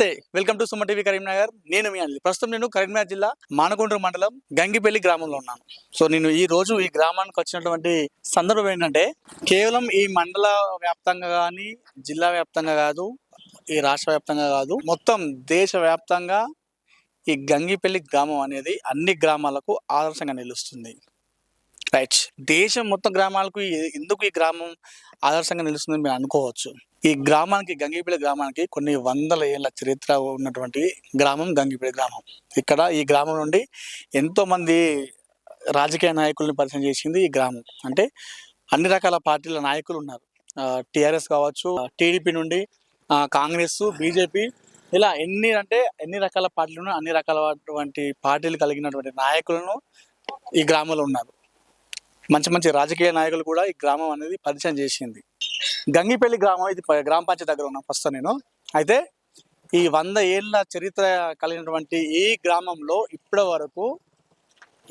నమస్తే welcome to Suma TV Karimnagar. నేను మీ అనిల్. ప్రస్తుతం నేను కరీంనగర్ జిల్లా మానకొండ్రు మండలం గంగిపల్లి గ్రామంలో ఉన్నాను. సో నేను ఈ రోజు ఈ గ్రామానికి వచ్చినటువంటి సందర్భం ఏంటంటే కేవలం ఈ మండల వ్యాప్తంగా కానీ జిల్లా వ్యాప్తంగా కాదు ఈ రాష్ట్ర వ్యాప్తంగా కాదు మొత్తం దేశ వ్యాప్తంగా ఈ గంగిపల్లి గ్రామం అనేది అన్ని గ్రామాలకు ఆదర్శంగా నిలుస్తుంది. రైట్ దేశం మొత్తం గ్రామాలకు ఎందుకు ఈ గ్రామం ఆదర్శంగా నిలుస్తుందని మీరు అనుకోవచ్చు? ఈ గ్రామానికి గంగిపేడి గ్రామానికి కొన్ని వందల ఏళ్ళ చరిత్ర ఉన్నటువంటి గ్రామం గంగిపేడి గ్రామం. ఇక్కడ ఈ గ్రామం నుండి ఎంతోమంది రాజకీయ నాయకుల్ని పరిచయం చేసింది ఈ గ్రామం. అంటే అన్ని రకాల పార్టీల నాయకులు ఉన్నారు. టిఆర్ఎస్ కావచ్చు టీడీపీ నుండి కాంగ్రెస్ బీజేపీ ఇలా ఎన్ని అంటే ఎన్ని రకాల పార్టీలను అన్ని రకాలటువంటి పార్టీలు కలిగినటువంటి నాయకులను ఈ గ్రామంలో ఉన్నారు. మంచి మంచి రాజకీయ నాయకులు కూడా ఈ గ్రామం అనేది పరిచయం చేసింది. గంగిపల్లి గ్రామం ఇది ప- గ్రామ పంచాయతీ దగ్గర ఉన్నాం ఫస్ట్ నేను. అయితే ఈ వంద ఏళ్ళ చరిత్ర కలిగినటువంటి ఈ గ్రామంలో ఇప్పటి వరకు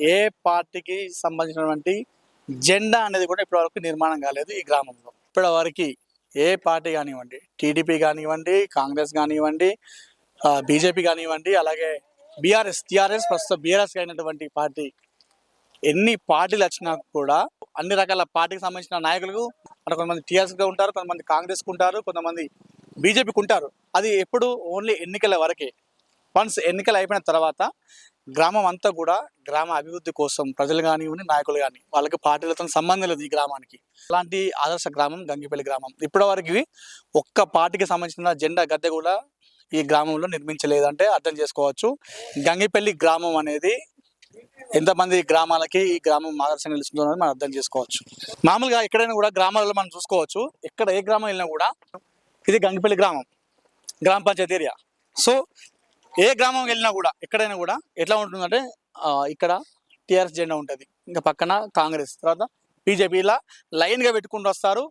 ఏ పార్టీకి సంబంధించినటువంటి జెండా అనేది కూడా ఇప్పటి వరకు నిర్మాణం కాలేదు ఈ గ్రామంలో. ఇప్పటి వరకు ఏ పార్టీ కానివ్వండి టీడీపీ కానివ్వండి కాంగ్రెస్ కానివ్వండి బీజేపీ కానివ్వండి అలాగే బీఆర్ఎస్ టీఆర్ఎస్ ప్రస్తుతం బీఆర్ఎస్ అయినటువంటి పార్టీ ఎన్ని పార్టీలు వచ్చినా కూడా అన్ని రకాల పార్టీకి సంబంధించిన నాయకులు అంటే కొంతమంది టీఆర్ఎస్గా ఉంటారు కొంతమంది కాంగ్రెస్కి ఉంటారు కొంతమంది బీజేపీకి ఉంటారు. అది ఎప్పుడు ఓన్లీ ఎన్నికల వరకే. వన్స్ ఎన్నికలు అయిపోయిన తర్వాత గ్రామం అంతా కూడా గ్రామ అభివృద్ధి కోసం ప్రజలు కానివ్వండి నాయకులు కానీ వాళ్ళకి పార్టీలతో సంబంధం లేదు ఈ గ్రామానికి. అలాంటి ఆదర్శ గ్రామం గంగిపల్లి గ్రామం. ఇప్పటివరకు ఒక్క పార్టీకి సంబంధించిన జెండా గద్దె కూడా ఈ గ్రామంలో నిర్మించలేదంటే అర్థం చేసుకోవచ్చు. గంగిపల్లి గ్రామం అనేది ఎంతమంది గ్రామాలకి ఈ గ్రామం ఆదర్శంగా నిలుస్తుందో అనేది మనం అర్థం చేసుకోవచ్చు. మామూలుగా ఎక్కడైనా కూడా గ్రామాలలో మనం చూసుకోవచ్చు. ఎక్కడ ఏ గ్రామం వెళ్ళినా కూడా ఇది గంగిపల్లి గ్రామం గ్రామ పంచాయతీ ఏరియా. సో ఏ గ్రామం వెళ్ళినా కూడా ఎక్కడైనా కూడా ఎట్లా ఉంటుందంటే ఇక్కడ టీఆర్ఎస్ జెండా ఉంటుంది. ఇంకా పక్కన కాంగ్రెస్ తర్వాత బీజేపీ ఇలా లైన్గా పెట్టుకుంటూ వస్తారు.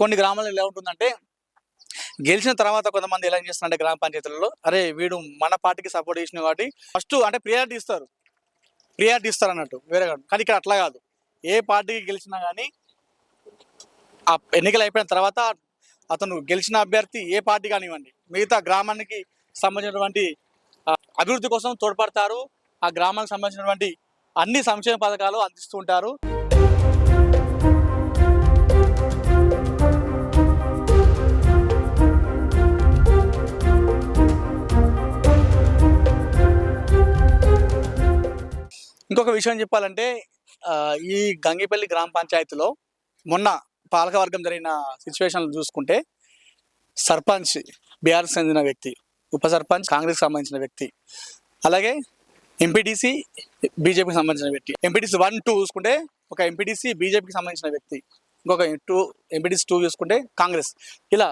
కొన్ని గ్రామాల్లో ఎలా ఉంటుందంటే గెలిచిన తర్వాత కొంతమంది ఎలా చేస్తున్నారంటే గ్రామ పంచాయతీలలో అరే వీడు మన పార్టీకి సపోర్ట్ చేసిన కాబట్టి ఫస్ట్ అంటే ప్రియారిటీ ఇస్తారు. ప్రియారిటీ ఇస్తారు అన్నట్టు వేరే కాదు. కానీ ఇక్కడ అట్లా కాదు. ఏ పార్టీకి గెలిచినా కానీ ఆ ఎన్నికలు అయిపోయిన తర్వాత అతను గెలిచిన అభ్యర్థి ఏ పార్టీ కానివ్వండి మిగతా గ్రామానికి సంబంధించినటువంటి అభివృద్ధి కోసం తోడ్పడతారు. ఆ గ్రామానికి సంబంధించినటువంటి అన్ని సంక్షేమ పథకాలు అందిస్తుంటారు ఇంకొక విషయం చెప్పాలంటే ఈ గంగిపల్లి గ్రామ పంచాయతీలో మొన్న పాలకవర్గం జరిగిన సిచ్యువేషన్ చూసుకుంటే సర్పంచ్ బీఆర్ఎస్ చెందిన వ్యక్తి ఉప సర్పంచ్ కాంగ్రెస్ సంబంధించిన వ్యక్తి అలాగే ఎంపీటీసీ బీజేపీకి సంబంధించిన వ్యక్తి. ఎంపీటీసీ వన్ టూ చూసుకుంటే ఒక ఎంపీటీసీ బీజేపీకి సంబంధించిన వ్యక్తి ఇంకొక టూ ఎంపీటీసీ టూ చూసుకుంటే కాంగ్రెస్. ఇలా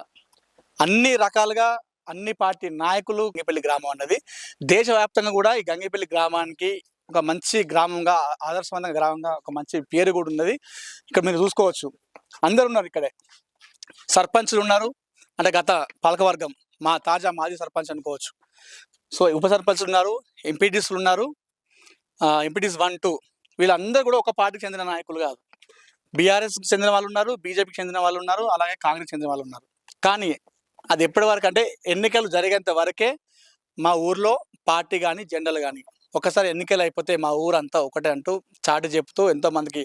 అన్ని రకాలుగా అన్ని పార్టీ నాయకులు గంగిపల్లి గ్రామం అన్నది దేశవ్యాప్తంగా కూడా ఈ గంగిపల్లి గ్రామానికి ఒక మంచి గ్రామంగా ఆదర్శవంతంగా గ్రామంగా ఒక మంచి పేరు కూడా ఉన్నది. ఇక్కడ మీరు చూసుకోవచ్చు. అందరు ఉన్నారు ఇక్కడే. సర్పంచ్లు ఉన్నారు. అంటే గత పాలకవర్గం మా తాజా మాజీ సర్పంచ్ అనుకోవచ్చు. సో ఉప సర్పంచ్లు ఉన్నారు ఎంపీటీస్లు ఉన్నారు. MPTCs one two. వీళ్ళందరూ కూడా ఒక పార్టీకి చెందిన నాయకులు కాదు. బీఆర్ఎస్కి చెందిన వాళ్ళు ఉన్నారు బీజేపీకి చెందిన వాళ్ళు ఉన్నారు అలాగే కాంగ్రెస్ చెందిన వాళ్ళు ఉన్నారు. కానీ అది ఎప్పటి వరకు అంటే ఎన్నికలు జరిగేంత వరకే మా ఊర్లో పార్టీ కానీ జెండాలు కానీ ఒకసారి ఎన్నికలు అయిపోతే మా ఊరంతా ఒకటే అంటూ చాటి చెప్తూ ఎంతో మందికి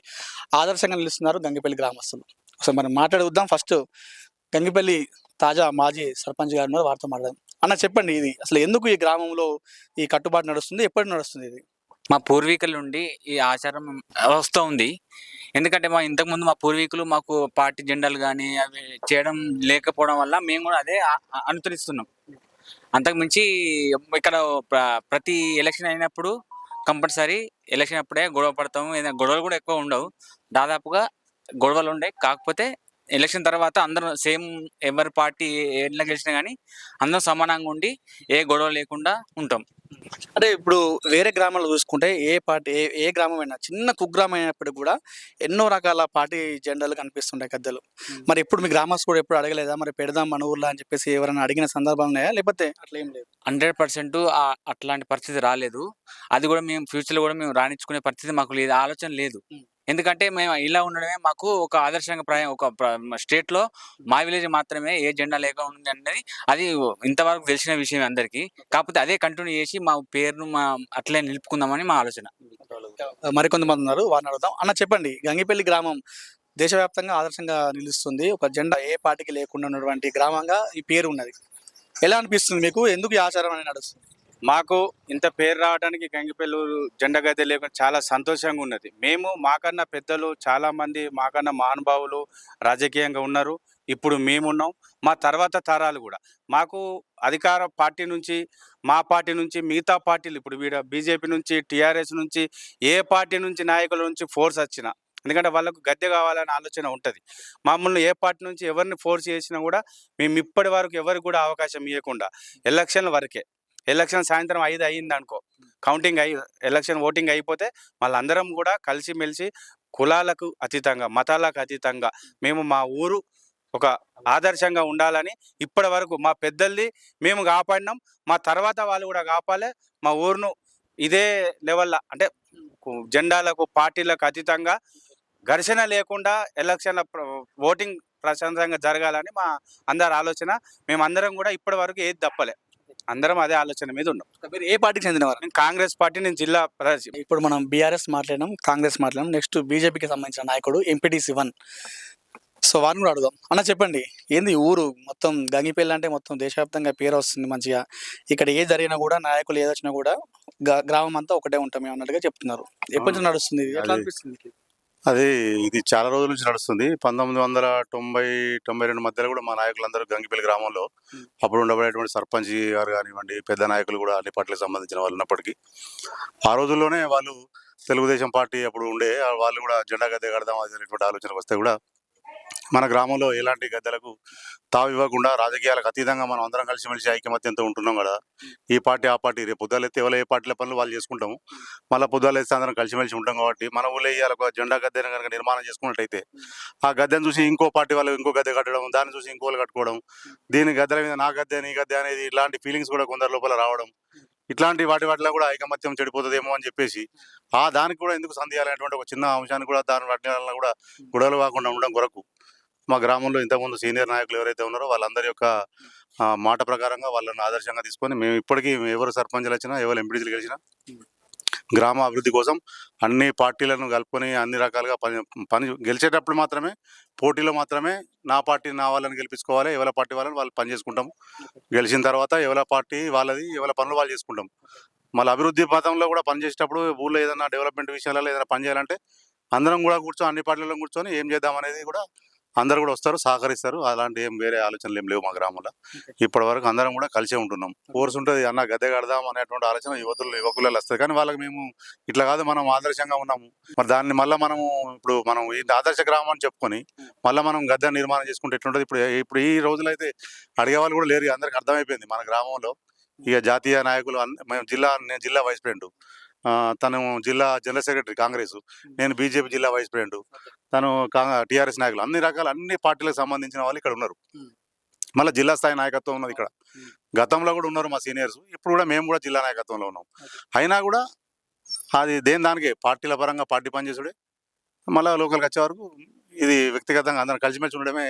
ఆదర్శంగా నిలుస్తున్నారు గంగిపల్లి గ్రామస్తులు. సో మనం మాట్లాడుద్దాం ఫస్ట్ గంగిపల్లి తాజా మాజీ సర్పంచ్ గారు ఉన్నారు వారితో మాట్లాడదాం. అన్న చెప్పండి ఇది. అసలు ఎందుకు ఈ గ్రామంలో ఈ కట్టుబాటు నడుస్తుంది? ఎప్పటి నడుస్తుంది ఇది? మా పూర్వీకుల నుండి ఈ ఆచారం వస్తూ ఉంది. ఎందుకంటే మా ఇంతకుముందు మా పూర్వీకులు మాకు పార్టీ జెండాలు కానీ అవి చేయడం లేకపోవడం వల్ల మేము కూడా అదే అనుసరిస్తున్నాం. అంతకుమించి ఇక్కడ ప్రతి ఎలక్షన్ అయినప్పుడు కంపల్సరీ ఎలక్షన్ అప్పుడే గొడవ పడతాము. ఏదైనా గొడవలు కూడా ఎక్కువ ఉండవు. దాదాపుగా గొడవలు ఉండే. కాకపోతే ఎలక్షన్ తర్వాత అందరం సేమ్ ఎవరి పార్టీ ఎట్లా గెలిచినా కానీ అందరం సమానంగా ఉండి ఏ గొడవ లేకుండా ఉంటాం. అంటే ఇప్పుడు వేరే గ్రామాల్లో చూసుకుంటే ఏ పార్టీ ఏ ఏ గ్రామం అయినా చిన్న కుగ్రామం అయినప్పటికీ కూడా ఎన్నో రకాల పార్టీ జెండాలు కనిపిస్తుంటాయి గద్దెలు. మరి ఇప్పుడు మీ గ్రామస్తులు కూడా ఎప్పుడు అడగలేదా? మరి పెడదాం మన ఊర్లో అని చెప్పేసి ఎవరైనా అడిగిన సందర్భాలు ఉన్నాయా? లేకపోతే అట్లా ఏం లేదు? హండ్రెడ్ పర్సెంట్ అట్లాంటి పరిస్థితి రాలేదు. అది కూడా మేము ఫ్యూచర్లో కూడా మేము రాణించుకునే పరిస్థితి మాకు లేదు. ఆలోచన లేదు. ఎందుకంటే మేము ఇలా ఉండడమే మాకు ఒక ఆదర్శంగా ప్రాయం ఒక స్టేట్లో మా విలేజ్ మాత్రమే ఏ జెండా లేక ఉంది అనేది అది ఇంతవరకు తెలిసిన విషయం అందరికీ. కాకపోతే అదే కంటిన్యూ చేసి మా పేరును మా అట్లే నిలుపుకుందామని మా ఆలోచన. మరికొంతమంది ఉన్నారు. వారిని అడుగుదాం. అన్న చెప్పండి. గంగిపల్లి గ్రామం దేశవ్యాప్తంగా ఆదర్శంగా నిలుస్తుంది. ఒక జెండా ఏ పార్టీకి లేకుండా ఉన్నటువంటి గ్రామంగా ఈ పేరు ఉన్నది. ఎలా అనిపిస్తుంది మీకు? ఎందుకు ఈ ఆచారం అనేది నడుస్తుంది? మాకు ఇంత పేరు రావడానికి గంగిపల్లూరు జెండా గద్దె లేకుండా చాలా సంతోషంగా ఉన్నది. మేము మాకన్నా పెద్దలు చాలామంది మాకన్నా మహానుభావులు రాజకీయంగా ఉన్నారు. ఇప్పుడు మేమున్నాం. మా తర్వాత తరాలు కూడా. మాకు అధికార పార్టీ నుంచి మా పార్టీ నుంచి మిగతా పార్టీలు ఇప్పుడు వీడ బీజేపీ నుంచి టీఆర్ఎస్ నుంచి ఏ పార్టీ నుంచి నాయకుల నుంచి ఫోర్స్ వచ్చినా ఎందుకంటే వాళ్ళకు గద్దె కావాలనే ఆలోచన ఉంటుంది. మమ్మల్ని ఏ పార్టీ నుంచి ఎవరిని ఫోర్స్ చేసినా కూడా మేము ఇప్పటి వరకు ఎవరికి కూడా అవకాశం ఇవ్వకుండా ఎలక్షన్ల వరకే ఎలక్షన్ సాయంత్రం ఐదు అయ్యింది అనుకో కౌంటింగ్ అయి ఎలక్షన్ ఓటింగ్ అయిపోతే వాళ్ళందరం కూడా కలిసిమెలిసి కులాలకు అతీతంగా మతాలకు అతీతంగా మేము మా ఊరు ఒక ఆదర్శంగా ఉండాలని ఇప్పటి వరకు మా పెద్దల్ని మేము కాపాడినాం. మా తర్వాత వాళ్ళు కూడా కాపాలి. మా ఊరును ఇదే లెవెల్లో అంటే జెండాలకు పార్టీలకు అతీతంగా ఘర్షణ లేకుండా ఎలక్షన్ ఓటింగ్ ప్రశాంతంగా జరగాలని మా అందరి ఆలోచన. మేమందరం కూడా ఇప్పటి వరకు ఏది తప్పలే. అందరం అదే ఆలోచన మీద ఉన్నాం. మీరు ఏ పార్టీకి చెందినవారు? నేను కాంగ్రెస్ పార్టీ నేను జిల్లా ప్రజ- ఇప్పుడు మనం బీఆర్ఎస్ మాట్లాడినాం కాంగ్రెస్ మాట్లాడినాం నెక్స్ట్ బీజేపీకి సంబంధించిన నాయకుడు ఎంపీటీ శివన్ సో వారిని కూడా అడుగుదాం. అన్న చెప్పండి ఏంది ఊరు? మొత్తం గంగిపల్లి అంటే మొత్తం దేశవ్యాప్తంగా పేరు వస్తుంది మంచిగా. ఇక్కడ ఏ జరిగినా కూడా నాయకులు ఏదొచ్చినా కూడా గ్రామం అంతా ఒకటే ఉంటాం అన్నట్టుగా చెప్తున్నారు. ఎప్పటి నుంచి నడుస్తుంది? ఎట్లా అనిపిస్తుంది అది ఇది చాలా రోజుల నుంచి నడుస్తుంది పంతొమ్మిది వందల తొంభై తొంభై రెండు మధ్యలో కూడా మా నాయకులందరూ గంగిపల్లి గ్రామంలో. అప్పుడు ఉండబడేటువంటి సర్పంచ్ గారు కానివ్వండి పెద్ద నాయకులు కూడా అన్ని పార్టీలకు సంబంధించిన వాళ్ళు ఉన్నప్పటికీ ఆ రోజుల్లోనే వాళ్ళు తెలుగుదేశం పార్టీ అప్పుడు ఉండే వాళ్ళు కూడా జెండా గద్దె కడదాం అనేటువంటి ఆలోచనకు వస్తే కూడా మన గ్రామంలో ఎలాంటి గద్దలకు తావివ్వకుండా రాజకీయాలకు అతీతంగా మనం అందరం కలిసిమెలిసి ఐకమత్యంతో ఉంటున్నాం కదా. ఈ పార్టీ ఆ పార్టీ రేపు పొద్దులెత్తే ఎవరో ఏ పార్టీల పనులు వాళ్ళు చేసుకుంటాము. మళ్ళీ పొద్దులెత్తి అందరం కలిసిమెలిసి ఉంటాం కాబట్టి మన ఊళ్ళో ఇవాళ ఒక జెండా గద్దెను కనుక నిర్మాణం చేసుకున్నట్టయితే ఆ గద్దెను చూసి ఇంకో పార్టీ వాళ్ళు ఇంకో గద్దె కట్టడం దాన్ని చూసి ఇంకోళ్ళు కట్టుకోవడం దీని గద్దెల మీద నా గద్దె నీ గద్దె అనేది ఇలాంటి ఫీలింగ్స్ కూడా కొందరు లోపల రావడం ఇట్లాంటి వాటి వాటిలో కూడా ఐకమత్యం చెడిపోతుందేమో అని చెప్పేసి ఆ దానికి కూడా ఎందుకు సందేయాలనేటువంటి ఒక చిన్న అంశాన్ని కూడా దాని వాటి వల్ల కూడా గొడవలు కాకుండా ఉండడం కొరకు మా గ్రామంలో ఇంతకుముందు సీనియర్ నాయకులు ఎవరైతే ఉన్నారో వాళ్ళందరి యొక్క మాట ప్రకారంగా వాళ్ళని ఆదర్శంగా తీసుకొని మేము ఇప్పటికీ ఎవరు సర్పంచ్లు వచ్చినా ఎవరు ఎంపీడీలు గెలిచినా గ్రామ అభివృద్ధి కోసం అన్ని పార్టీలను కలుపుకొని అన్ని రకాలుగా పని పని గెలిచేటప్పుడు మాత్రమే పోటీలో మాత్రమే నా పార్టీ నా వాళ్ళని గెలిపించుకోవాలి ఎవరి పార్టీ వాళ్ళని వాళ్ళు పని చేసుకుంటాం. గెలిచిన తర్వాత ఎవరి పార్టీ వాళ్ళది ఎవరి పనులు వాళ్ళు చేసుకుంటాం. మళ్ళీ అభివృద్ధి పథంలో కూడా పనిచేసేటప్పుడు ఊళ్ళో ఏదైనా డెవలప్మెంట్ విషయాలలో ఏదైనా పని చేయాలంటే అందరం కూడా కూర్చొని అన్ని పార్టీలలో కూర్చొని ఏం చేద్దాం అనేది కూడా అందరు కూడా వస్తారు సహకరిస్తారు. అలాంటి ఏం వేరే ఆలోచనలు ఏం లేవు మా గ్రామంలో. ఇప్పటి వరకు అందరం కూడా కలిసే ఉంటున్నాం. కోర్స్ ఉంటుంది అన్న గద్దె కడదాం అనేటువంటి ఆలోచన యువతులు యువకులలో వస్తుంది. కానీ వాళ్ళకి మేము ఇట్లా కాదు మనం ఆదర్శంగా ఉన్నాము. మరి దాన్ని మళ్ళీ మనము ఇప్పుడు మనం ఈ ఆదర్శ గ్రామం అని చెప్పుకొని మళ్ళీ మనం గద్దె నిర్మాణం చేసుకుంటే ఎట్లుంటుంది? ఇప్పుడు ఇప్పుడు ఈ రోజులైతే అడిగే వాళ్ళు కూడా లేరు. అందరికి అర్థమైపోయింది. మన గ్రామంలో ఇక జాతీయ నాయకులు మేము జిల్లా నేను జిల్లా వైస్ ప్రెసిడెంట్. తను జిల్లా జనరల్ సెక్రటరీ కాంగ్రెస్ నేను బీజేపీ జిల్లా వైస్ ప్రెసిడెంట్. తను టీఆర్ఎస్ నాయకులు అన్ని రకాల అన్ని పార్టీలకు సంబంధించిన వాళ్ళు ఇక్కడ ఉన్నారు. మళ్ళీ జిల్లా స్థాయి నాయకత్వం ఉన్నది ఇక్కడ. గతంలో కూడా ఉన్నారు మా సీనియర్స్. ఇప్పుడు కూడా మేము కూడా జిల్లా నాయకత్వంలో ఉన్నాం. అయినా కూడా అది దేని దానికే పార్టీల పరంగా పార్టీ పనిచేసుడే మళ్ళీ లోకల్కి వచ్చే వరకు ఇది వ్యక్తిగతంగా అందరం కలిసిమెలిసి ఉండడమే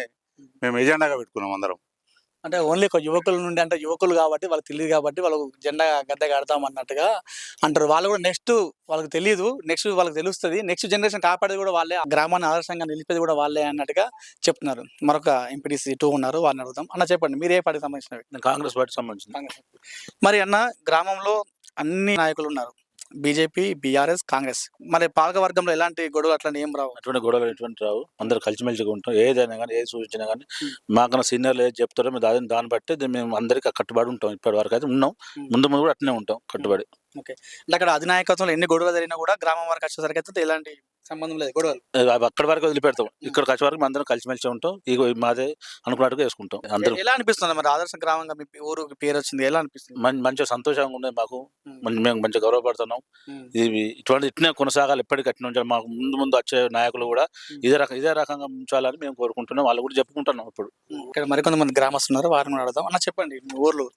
మేము ఎజెండాగా పెట్టుకున్నాం అందరం. అంటే ఓన్లీ ఒక యువకుల నుండి అంటే యువకులు కాబట్టి వాళ్ళకి తెలియదు కాబట్టి వాళ్ళకు జెండా గద్దె కడతాం అన్నట్టుగా అంటారు. వాళ్ళు కూడా నెక్స్ట్ వాళ్ళకి తెలియదు నెక్స్ట్ వాళ్ళకి తెలుస్తుంది. నెక్స్ట్ జనరేషన్ కాపాడేది కూడా వాళ్ళే. ఆ గ్రామాన్ని ఆదర్శంగా నిలిపేది కూడా వాళ్ళే అన్నట్టుగా చెప్తున్నారు. మరొక ఎంపీటీసీ టూ ఉన్నారు. వారిని అడుగుతాం అన్న చెప్పండి. మీరు ఏ పార్టీకి సంబంధించినవి కాంగ్రెస్ పార్టీ సంబంధించింది. మరి అన్న గ్రామంలో అన్ని నాయకులు ఉన్నారు. BJP BRS Congress. మరి పాలక వర్గంలో ఎలాంటి గొడవలు అట్లా ఏం రావు? ఎటువంటి గొడవలు ఎటువంటి రావు? అందరు కలిసిమెలిసిగా ఉంటాం ఏదైనా కానీ ఏది సూచించినా కానీ మాకన్నా సీనియర్లు ఏది చెప్తారో మేము దాని దాన్ని బట్టి మేము అందరికి కట్టుబడి ఉంటాం. ఇప్పటి వరకు అయితే ఉన్నాం. ముందు ముందు కూడా అట్నే ఉంటాం కట్టుబడి. అంటే అక్కడ అధినాయకత్వంలో ఎన్ని గొడవలు జరిగినా కూడా గ్రామం వరకు వచ్చేసరికి అయితే ఎలాంటి సంబంధం లేదు గొడవలు. అవి అక్కడి వరకు వదిలిపెడతాం. ఇక్కడికి వచ్చే వరకు అందరం కలిసిమెలిసి ఉంటాం. ఇగో ఇది మాదే అనుకున్నట్టుగా వేసుకుంటాం. అందరూ. ఎలా అనిపిస్తుంది మరి ఆదర్శ గ్రామంగా మీ ఊరికి పేరు వచ్చింది? ఎలా అనిపిస్తుంది? మంచిగా సంతోషంగా ఉండేది మాకు. మేము మంచిగా గౌరవపడుతున్నాం. ఇది ఇటువంటి ఇట్నే కొనసాగాలి ఎప్పటికీ అట్నే ఉంచాలి మాకు ముందు ముందు వచ్చే నాయకులు కూడా ఇదే రకం ఇదే రకంగా ఉంచాలని మేము కోరుకుంటున్నాం. వాళ్ళు కూడా చెప్పుకుంటున్నాం ఇప్పుడు. ఇక్కడ మరికొంతమంది గ్రామస్తులు ఉన్నారు వారిని కూడా అడుగుదాం. అన్న చెప్పండి మీ ఊర్లో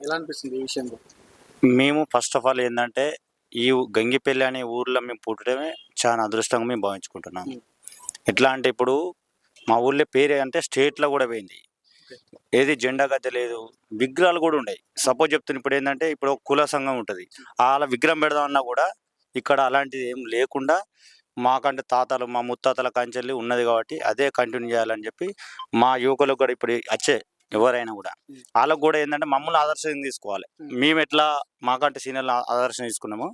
ఎలా అనిపిస్తుంది ఈ విషయంలో మేము ఫస్ట్ ఆఫ్ ఆల్ ఏంటంటే ఈ గంగిపల్లి అనే ఊర్లో మేము పుట్టడమే చాలా అదృష్టంగా మేము భావించుకుంటున్నాం ఎట్లా అంటే ఇప్పుడు మా ఊళ్ళో పేరే అంటే స్టేట్లో కూడా పోయింది. ఏది జెండా గద్దె లేదు. విగ్రహాలు కూడా ఉన్నాయి. సపోజ్ చెప్తున్నా ఇప్పుడు ఏంటంటే ఇప్పుడు ఒక కుల సంఘం ఉంటుంది. వాళ్ళ విగ్రహం పెడదామన్నా కూడా ఇక్కడ అలాంటిది ఏం లేకుండా మాకంటే తాతలు మా ముత్తాతల కంచెల్లి ఉన్నది కాబట్టి అదే కంటిన్యూ చేయాలని చెప్పి మా యువకులకు కూడా ఇప్పుడు వచ్చే ఎవరైనా కూడా. వాళ్ళకు కూడా ఏంటంటే మమ్మల్ని ఆదర్శం తీసుకోవాలి. మేము ఎట్లా మాకంటే సీనియర్లు ఆదర్శం తీసుకున్నామో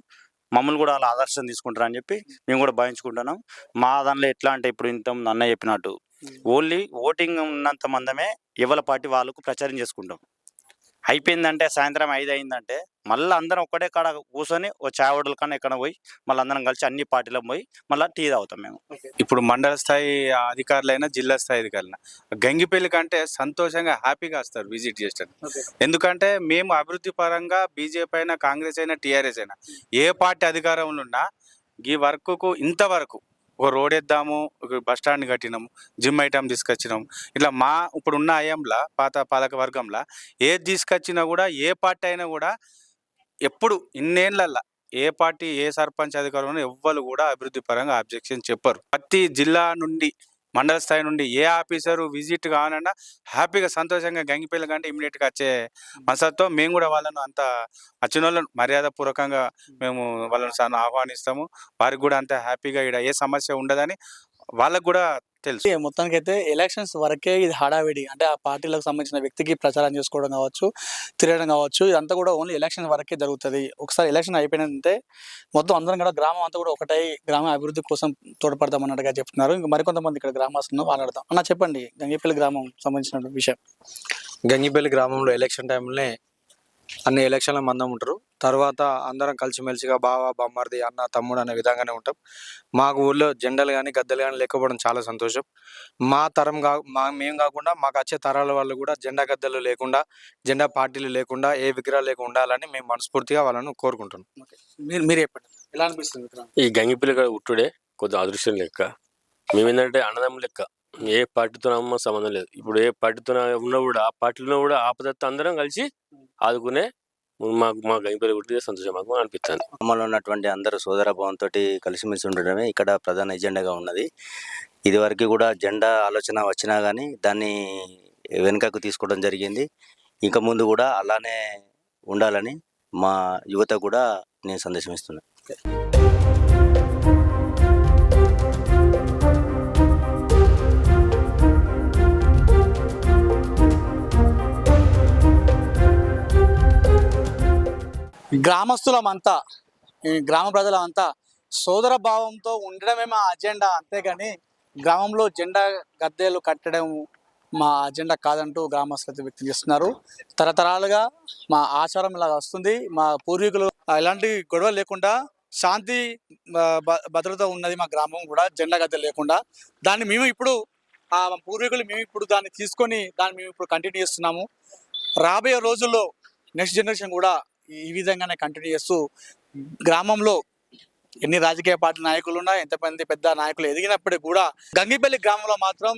మమ్మల్ని కూడా వాళ్ళ ఆదర్శం తీసుకుంటారు అని చెప్పి మేము కూడా భావించుకుంటున్నాం మా దానిలో ఎట్లా అంటే ఇప్పుడు ఇంత అన్న చెప్పినట్టు ఓన్లీ ఓటింగ్ ఉన్నంత మందమే ఎవరి పార్టీ వాళ్ళకు ప్రచారం చేసుకుంటాం. అయిపోయిందంటే సాయంత్రం ఐదు అయిందంటే మళ్ళీ అందరం ఒక్కడే కాడ కూర్చొని ఓ హోటల్ కన్నా ఎక్కడ పోయి మళ్ళీ అందరం కలిసి అన్ని పార్టీలకు పోయి మళ్ళీ టీ తాగుతాం మేము. ఇప్పుడు మండల స్థాయి అధికారులైనా జిల్లా స్థాయి అధికారులైనా గంగిపల్లి కంటే సంతోషంగా హ్యాపీగా వస్తారు విజిట్ చేస్తారు ఎందుకంటే మేము అభివృద్ధి పరంగా బీజేపీ అయినా కాంగ్రెస్ అయినా టీఆర్ఎస్ అయినా ఏ పార్టీ అధికారంలో ఉన్నా ఈ వర్క్కు ఇంతవరకు ఒక రోడ్ వేద్దాము ఒక బస్ స్టాండ్ కట్టినాము జిమ్ ఐటమ్ తీసుకొచ్చినాము. ఇట్లా మా ఇప్పుడు ఉన్న పాత పాలక వర్గంలో ఏది తీసుకొచ్చినా కూడా ఏ పార్టీ అయినా కూడా ఎప్పుడు ఇన్నేళ్ళల్లా ఏ పార్టీ ఏ సర్పంచ్ అధికారంలో ఎవ్వరు కూడా అభివృద్ధి పరంగా అబ్జెక్షన్ చెప్పరు. ప్రతి జిల్లా నుండి మండల స్థాయి నుండి ఏ ఆఫీసరు విజిట్ కావాలన్నా హ్యాపీగా సంతోషంగా గంగిపల్లి కంటే ఇమీడియట్గా వచ్చే మనసత్వం మేము కూడా వాళ్ళను అంత వచ్చిన వాళ్ళను మర్యాద పూర్వకంగా మేము వాళ్ళని ఆహ్వానిస్తాము. వారికి కూడా అంత హ్యాపీగా ఇక్కడ ఏ సమస్య ఉండదని వాళ్ళకు కూడా తెలుసు. మొత్తానికి అయితే ఎలక్షన్స్ వరకే ఇది హడావిడి. అంటే ఆ పార్టీలకు సంబంధించిన వ్యక్తికి ప్రచారం చేసుకోవడం కావచ్చు తిరగడం కావచ్చు ఇదంతా కూడా ఓన్లీ ఎలక్షన్ వరకే జరుగుతుంది. ఒకసారి ఎలక్షన్ అయిపోయినంతే మొత్తం అందరం కూడా గ్రామం అంతా కూడా ఒకటై గ్రామ అభివృద్ధి కోసం తోడ్పడతాం అన్నట్టుగా చెప్తున్నారు. ఇంకా మరికొంతమంది ఇక్కడ గ్రామస్తులను మాట్లాడదాం. అన్న చెప్పండి గంగిపల్లి గ్రామం సంబంధించిన విషయం. గంగిపల్లి గ్రామంలో ఎలక్షన్ టైంలోనే అన్ని ఎలక్షన్ల మందం ఉంటారు. తర్వాత అందరం కలిసిమెలిసిగా బావ బామ్మర్ది అన్న తమ్ముడు అనే విధంగానే ఉంటాం. మాకు ఊళ్ళో జెండాలు కానీ గద్దెలు కానీ లేకపోవడం చాలా సంతోషం. మా తరం కా మా మేము కాకుండా మాకు వచ్చే తరాల వాళ్ళు కూడా జెండా గద్దెలు లేకుండా జెండా పార్టీలు లేకుండా ఏ విగ్రహాలు లేకుండా ఉండాలని మేము మనస్ఫూర్తిగా వాళ్ళను కోరుకుంటున్నాం. మీరు మీరు చెప్పండి. ఎలా అనిపిస్తుంది విక్రమ్? ఈ గంగిపిల్లి కాడ ఉట్టుడే కొద్దిగా అదృష్టం లెక్క. మేమేంటంటే అన్నదమ్ముల లెక్క. ఏ పార్టీతో అమ్మ సంబంధం లేదు. ఇప్పుడు ఏ పార్టీతో ఉన్నా కూడా ఆ పార్టీలో కూడా ఆపదత్త అందరం కలిసి ఆదుకునే మాకు మా గంగిపల్లి ఉట్టిదే సంతోషం మాకు అనిపిస్తుంది అమ్మలో ఉన్నటువంటి అందరూ సోదర భావంతో కలిసిమెలిసి ఉండడమే ఇక్కడ ప్రధాన ఎజెండాగా ఉన్నది. ఇదివరకు కూడా జెండా ఆలోచన వచ్చినా కానీ దాన్ని వెనుకకు తీసుకోవడం జరిగింది. ఇంకా ముందు కూడా అలానే ఉండాలని మా యువత కూడా నేను సందేశం ఇస్తున్నాను గ్రామస్తులమంతా గ్రామ ప్రజలమంతా సోదర భావంతో ఉండడమే మా అజెండా. అంతేగాని గ్రామంలో జెండా గద్దెలు కట్టడం మా అజెండా కాదంటూ గ్రామస్తులు వ్యక్తం చేస్తున్నారు. తరతరాలుగా మా ఆచారం ఇలా వస్తుంది. మా పూర్వీకులు ఎలాంటి గొడవ లేకుండా శాంతి భద్రత ఉన్నది మా గ్రామం కూడా జెండా గద్దె లేకుండా. దాన్ని మేము ఇప్పుడు ఆ మా పూర్వీకులు మేము ఇప్పుడు దాన్ని తీసుకొని దాన్ని మేము ఇప్పుడు కంటిన్యూ చేస్తున్నాము. రాబోయే రోజుల్లో నెక్స్ట్ జనరేషన్ కూడా ఈ విధంగానే కంటిన్యూ చేస్తూ గ్రామంలో ఎన్ని రాజకీయ పార్టీ నాయకులు ఉన్నా ఎంతమంది పెద్ద నాయకులు ఎదిగినప్పటికీ కూడా గంగిపల్లి గ్రామంలో మాత్రం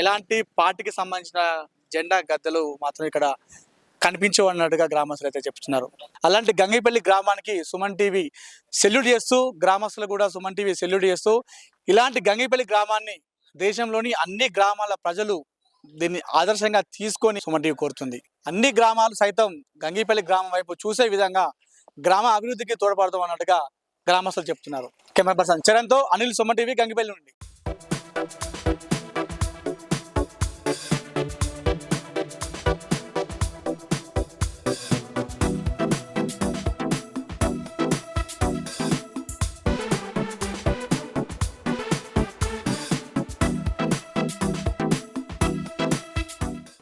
ఎలాంటి పార్టీకి సంబంధించిన జెండా గద్దెలు మాత్రం ఇక్కడ కనిపించవు అన్నట్టుగా గ్రామస్తులు అయితే చెప్తున్నారు. అలాంటి గంగిపల్లి గ్రామానికి సుమన్ టీవీ సెల్యూట్ చేస్తూ గ్రామస్తులు కూడా సుమన్ టీవీ సెల్యూట్ చేస్తూ ఇలాంటి గంగిపల్లి గ్రామాన్ని దేశంలోని అన్ని గ్రామాల ప్రజలు దీన్ని ఆదర్శంగా తీసుకొని సుమన్ టీవీ కోరుతుంది. అన్ని గ్రామాలు సైతం గంగిపల్లి గ్రామం వైపు చూసే విధంగా గ్రామ అభివృద్ధికి తోడ్పడతాం అన్నట్టుగా గ్రామస్తులు చెప్తున్నారు. కెమెరా పర్సన్ చరణ్తో అనిల్ సొమ్మ టీవీ గంగిపల్లి నుండి.